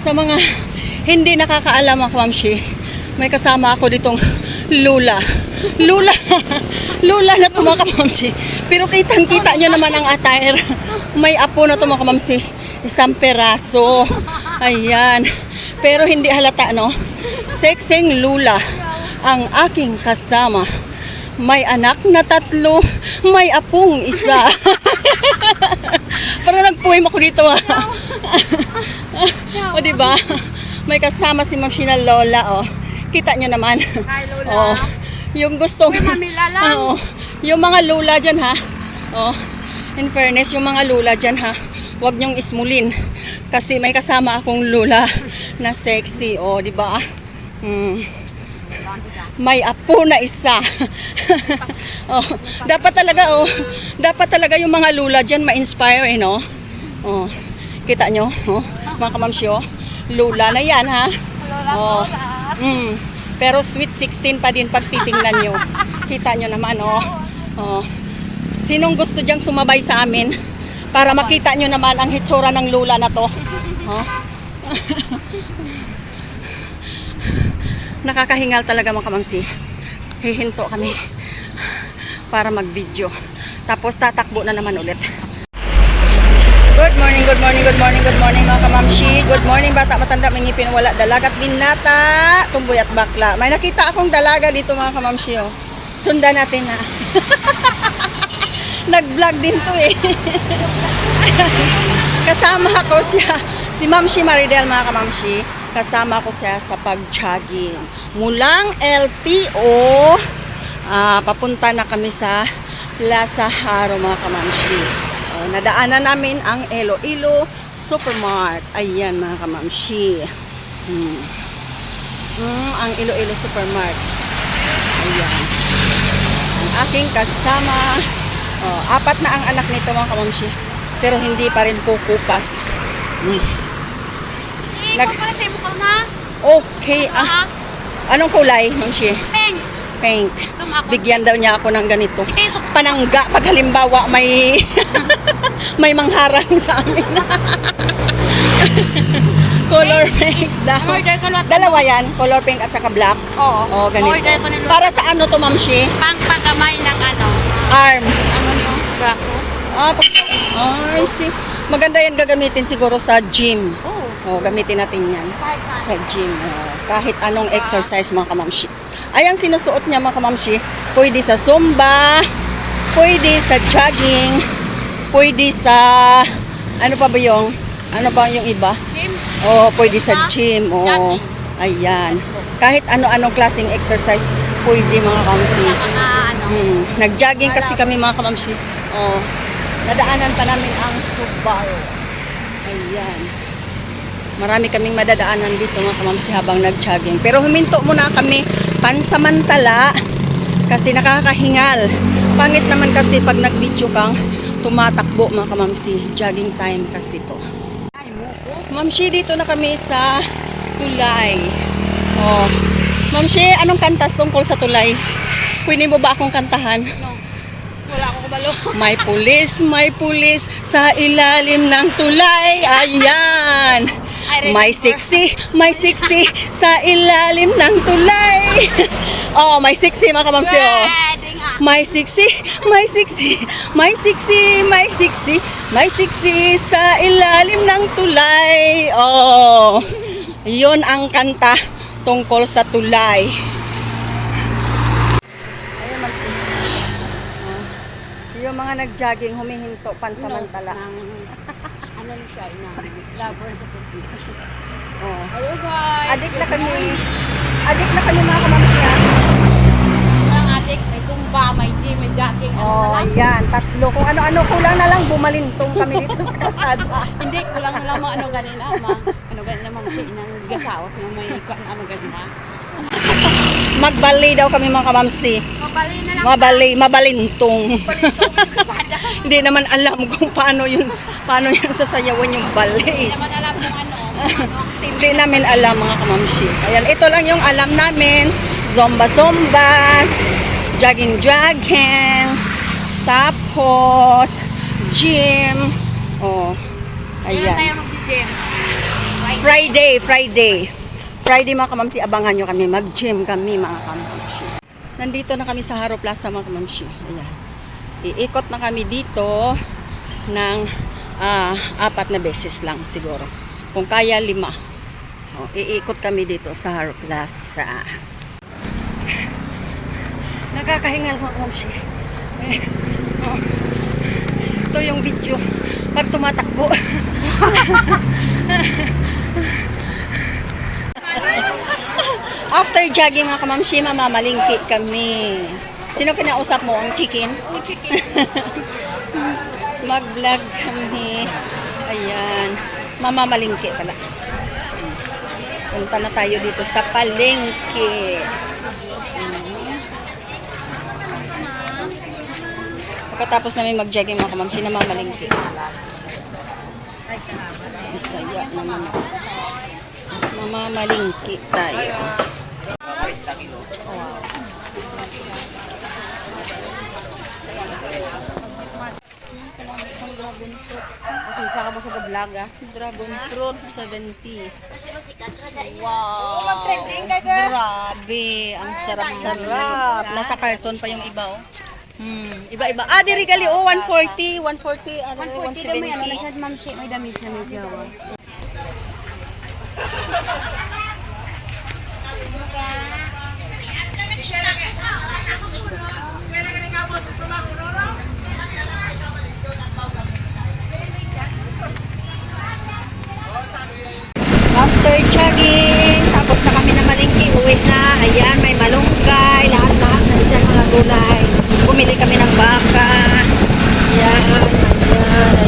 Sa mga hindi nakakaalam mga kamamshi, may kasama ako ditong lula. Lula. lula na kamamshi. Pero kitang kita nyo naman ang attire. May apo na kamamshi. Isang peraso. Ayan. Pero hindi halata no. Sexing lula ang aking kasama. May anak na tatlo, may apong isa. Parang nagpuwim ako dito ah. o di ba? May kasama si Ma'am Sheena Lola oh. Kita niyo naman. Hi, Lola. Oh. Yung gustong Uy, Mami Lalang. Oo. Yung mga lula diyan ha. Oh. In fairness, yung mga lula diyan ha. Huwag niyong ismulin kasi may kasama akong lula na sexy, oh, di ba? Hmm. May apo na isa. oh, dapat talaga oh, dapat talaga yung mga lula diyan ma-inspire eh, no? Oh. Kita nyo? Oh, mga kamamsyo, lula na 'yan ha. Lola, Oh. Lola. Mm. Pero sweet 16 pa din pag titingnan nyo. Kita nyo naman, oh. oh. Sinong gusto diyang sumabay sa amin? Para makita nyo naman ang hitsura ng lula na to. Oh. Nakakahingal talaga mga kamamsi. Hihinto kami para mag-video. Tapos tatakbo na naman ulit. Good morning, good morning, good morning, good morning mga kamamshi. Good morning bata, matanda, may ngipin, wala, dalagat, binata, tumboy at bakla. May nakita akong dalaga dito mga kamamshi. Oh. Sundan natin ha. Nag-vlog din to eh. Kasama ko siya, si Mamshi Maridel mga kamamshi. Kasama ko siya sa pag-jogging. Mulang LTO, ah, papunta na kami sa Lasaharo mga kamamshi. Oh, nadaanan namin ang Iloilo Supermart. Ayan mga kamamshi. Hmm. Hmm, ang Iloilo Supermart. Ayan. Ang aking kasama. Oh, apat na ang anak nito mga kamamshi. Pero hindi pa rin kukupas. Hmm. Nag-. Okay. Ah, anong kulay, mamshi? Peng. Pink. Bigyan daw niya ako ng ganito. Eh, Panangga pag halimbawa may may mangharang sa amin. color pink daw. order ko lot. Dalawa yan, color pink at saka black. Oo. Oh, ganito. Order ko lot. Para sa ano to, mamshi? Pang pagkamay ng ano. Arm. Ano yung braso? Ah, pag- ay, see. Maganda yan gagamitin siguro sa gym. Oo. Oh, gamitin natin yan sa gym. Oh, kahit anong exercise mga kamamshi. Ay, ang sinusuot niya mga kamamshi, pwede sa zumba, pwede sa jogging, pwede sa, ano pa ba yung, ano pa yung iba? Jim. Oh, pwede sa gym. Oh, ayan. Kahit ano-anong klaseng exercise, pwede mga kamamshi. Ano. Hmm. Nag-jogging kasi kami mga kamamshi. Oh. Nadaanan pa namin ang Subaru. Ayan. Marami kaming madadaanan dito mga kamamsi habang nag-jogging. Pero huminto muna kami pansamantala kasi nakakahingal. Pangit naman kasi pag nag-video kang tumatakbo mga kamamsi. Jogging time kasi to. Mamshi, dito na kami sa Tulay. Oh. Mamshi, anong kantas tungkol sa Tulay? Pwede mo ba akong kantahan? No. Wala akong kabalo. May pulis, may pulis sa ilalim ng tulay. Ayan. May sexy, may sexy sa ilalim ng tulay. oh, may sexy mga kamamsi. Oh. May sexy, may sexy, may sexy, may sexy, may sexy sa ilalim ng tulay. Oh. Yun ang kanta tungkol sa tulay. Oh. Yung mga nag-jogging, humihinto pansamantala. Ng, ano siya, ng lover sa puti. Oh. Hello guys. Adik na kami. Adik na kami mga kamamsiya. Ang adik, may zumba, may gym, may jogging. Ano Oh, na lang. ayan. Tatlo. Kung ano-ano, kulang na lang bumalintong kami dito sa kasada. Hindi, kulang na lang mga ano ganina, mga ano ganina, mga si inang gasaot na may ano ganina. Magbali daw kami mga kamamsi. Mabali na lang. Mabali, mabalintong. Hindi naman alam kung paano yun, paano yung sasayawan yung bali. Hindi naman alam kung ano. ano Hindi namin alam mga kamamsi. Ayan, ito lang yung alam namin. Zomba-zomba, jogging-jogging, tapos, gym. Oh, ayan. Friday. Friday, Friday. Mga kamamsi, abangan nyo kami. Mag-gym kami mga kamamsi. Nandito na kami sa Haro Plaza mga kamamsi. Ayan. Iikot na kami dito ng ah, apat na beses lang siguro. Kung kaya, lima. O, iikot kami dito sa Haro Plaza. Nakakahingal mga kamamsi. Eh, oh. Ito yung video pag tumatakbo. After jogging mga kamamshi, mamamalingki kami. Sino kinausap mo? Ang chicken? Oh, chicken. Mag-vlog kami. Ayan. Mamamalingki pala. Punta na tayo dito sa palengke. Pagkatapos namin mag-jogging mga kamamsi, namamalingki. Bisaya naman ako. Mamamalingki tayo. Pasensya ka ba sa vlog ah? Dragon fruit, 70. Wow. Grabe, ang sarap-sarap. Nasa karton pa yung iba, oh. Hmm, iba-iba. Ah, diri gali, oh, 140, 140, ano, 140 daw may ano na 170. siya, ma'am, siya, may damis na may gawa. After jogging, tapos na kami na malingki, uwi na. Ayan, may malunggay, lahat-lahat na dyan mga gulay. Bumili kami ng baka. Ayan, ayan,